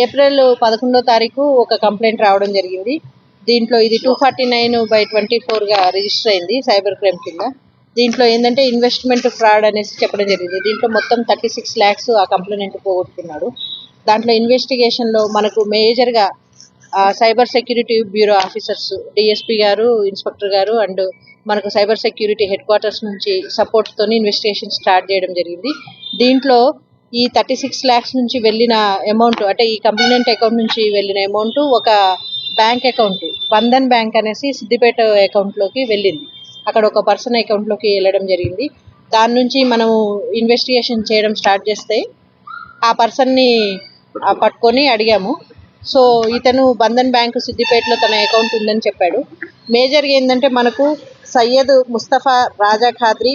April పదకొండో తారీఖు ఒక కంప్లైంట్ రావడం జరిగింది. దీంట్లో ఇది two forty nine by twenty ఫోర్గా register అయింది సైబర్ క్రైమ్ కింద. దీంట్లో ఏంటంటే ఇన్వెస్ట్మెంట్ ఫ్రాడ్ అనేసి చెప్పడం జరిగింది. దీంట్లో మొత్తం థర్టీ సిక్స్ ల్యాక్స్ ఆ కంప్లైంట్ పోగొట్టుకున్నాడు. దాంట్లో ఇన్వెస్టిగేషన్లో మనకు మేజర్గా cyber security bureau officers DSP గారు ఇన్స్పెక్టర్ గారు అండ్ మనకు సైబర్ సెక్యూరిటీ హెడ్ క్వార్టర్స్ నుంచి సపోర్ట్తోని ఇన్వెస్టిగేషన్ స్టార్ట్ చేయడం జరిగింది. దీంట్లో ఈ థర్టీ సిక్స్ ల్యాక్స్ నుంచి వెళ్ళిన అమౌంట్ అంటే ఈ కంప్లైంట్ అకౌంట్ నుంచి వెళ్ళిన అమౌంట్ ఒక బ్యాంక్ అకౌంట్ బంధన్ బ్యాంక్ అనేసి సిద్దిపేట అకౌంట్లోకి వెళ్ళింది. అక్కడ ఒక పర్సన్ అకౌంట్లోకి వెళ్ళడం జరిగింది. దాని నుంచి మనము ఇన్వెస్టిగేషన్ చేయడం స్టార్ట్ చేస్తే ఆ పర్సన్ని పట్టుకొని అడిగాము. సో ఇతను బంధన్ బ్యాంకు సిద్దిపేటలో తన అకౌంట్ ఉందని చెప్పాడు. మేజర్గా ఏంటంటే మనకు సయ్యద్ ముస్తఫా రాజా ఖాద్రి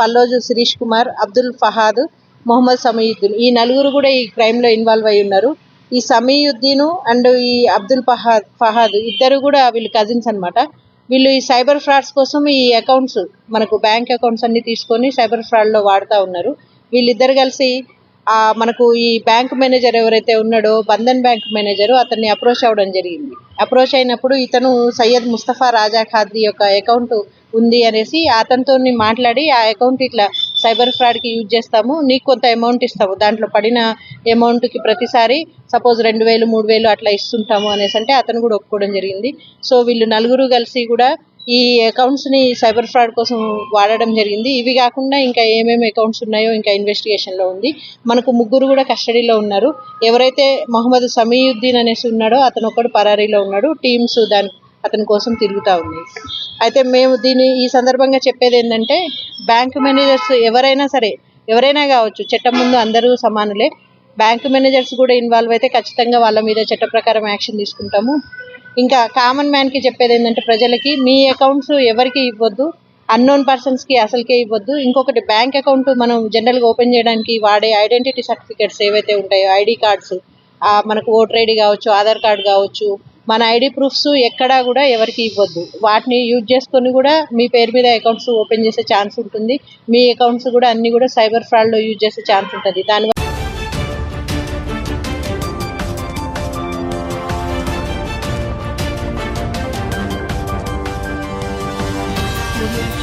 పల్లోజు శిరీష్ కుమార్ అబ్దుల్ ఫహాద్ మొహమ్మద్ సమీయుద్దీన్. ఈ నలుగురు కూడా ఈ క్రైమ్లో ఇన్వాల్వ్ అయి ఉన్నారు. ఈ సమీయుద్దీన్ అండ్ ఈ అబ్దుల్ ఫహాద్ ఫహాద్ ఇద్దరు కూడా వీళ్ళు కజిన్స్ అన్నమాట. వీళ్ళు ఈ సైబర్ ఫ్రాడ్స్ కోసం ఈ అకౌంట్స్ మనకు బ్యాంక్ అకౌంట్స్ అన్ని తీసుకొని సైబర్ ఫ్రాడ్లో వాడుతూ ఉన్నారు. వీళ్ళిద్దరు కలిసి మనకు ఈ బ్యాంక్ మేనేజర్ ఎవరైతే ఉన్నాడో బంధన్ బ్యాంక్ మేనేజర్ అతన్ని అప్రోచ్ అవ్వడం జరిగింది. అప్రోచ్ అయినప్పుడు ఇతను సయ్యద్ ముస్తఫా రాజా ఖాద్రీ యొక్క అకౌంట్ ఉంది అనేసి అతనితో మాట్లాడి ఆ అకౌంట్ ఇట్లా సైబర్ ఫ్రాడ్కి యూజ్ చేస్తాము. నీకు కొంత అమౌంట్ ఇస్తాము. దాంట్లో పడిన అమౌంట్కి ప్రతిసారి సపోజ్ రెండు వేలు మూడు వేలు అట్లా ఇస్తుంటాము అనేసి అంటే అతను కూడా ఒప్పుకోవడం జరిగింది. సో వీళ్ళు నలుగురు కలిసి కూడా ఈ అకౌంట్స్ని సైబర్ ఫ్రాడ్ కోసం వాడడం జరిగింది. ఇవి కాకుండా ఇంకా ఏమేమి అకౌంట్స్ ఉన్నాయో ఇంకా ఇన్వెస్టిగేషన్లో ఉంది. మనకు ముగ్గురు కూడా కస్టడీలో ఉన్నారు. ఎవరైతే మహమ్మద్ సమీయుద్దీన్ అనేసి ఉన్నాడో అతను ఒక్కడు పరారీలో ఉన్నాడు. టీమ్స్ దాని అతని కోసం తిరుగుతూ ఉన్నాయి అయితే మేము దీని ఈ సందర్భంగా చెప్పేది ఏంటంటే బ్యాంక్ మేనేజర్స్ ఎవరైనా సరే ఎవరైనా కావచ్చు చట్టం ముందు అందరూ సమానులే. బ్యాంక్ మేనేజర్స్ కూడా ఇన్వాల్వ్ అయితే ఖచ్చితంగా వాళ్ళ మీద చట్ట ప్రకారం యాక్షన్ తీసుకుంటాము. ఇంకా కామన్ మ్యాన్కి చెప్పేది ఏంటంటే ప్రజలకి మీ అకౌంట్స్ ఎవరికి ఇవ్వద్దు అన్నోన్ పర్సన్స్కి అసలుకే ఇవ్వద్దు. ఇంకొకటి బ్యాంక్ అకౌంట్ మనం జనరల్గా ఓపెన్ చేయడానికి వాడే ఐడెంటిటీ సర్టిఫికేట్స్ ఏవైతే ఉంటాయో ఐడి కార్డ్స్ మనకు ఓటర్ ఐడి కావచ్చు ఆధార్ కార్డ్ కావచ్చు మన ఐడి ప్రూఫ్స్ ఎక్కడా కూడా ఎవరికి ఇవ్వద్దు. వాటిని యూజ్ చేసుకొని కూడా మీ పేరు మీద అకౌంట్స్ ఓపెన్ చేసే ఛాన్స్ ఉంటుంది. మీ అకౌంట్స్ కూడా అన్ని కూడా సైబర్ ఫ్రాడ్లో యూజ్ చేసే ఛాన్స్ ఉంటుంది. దానివల్ల Thank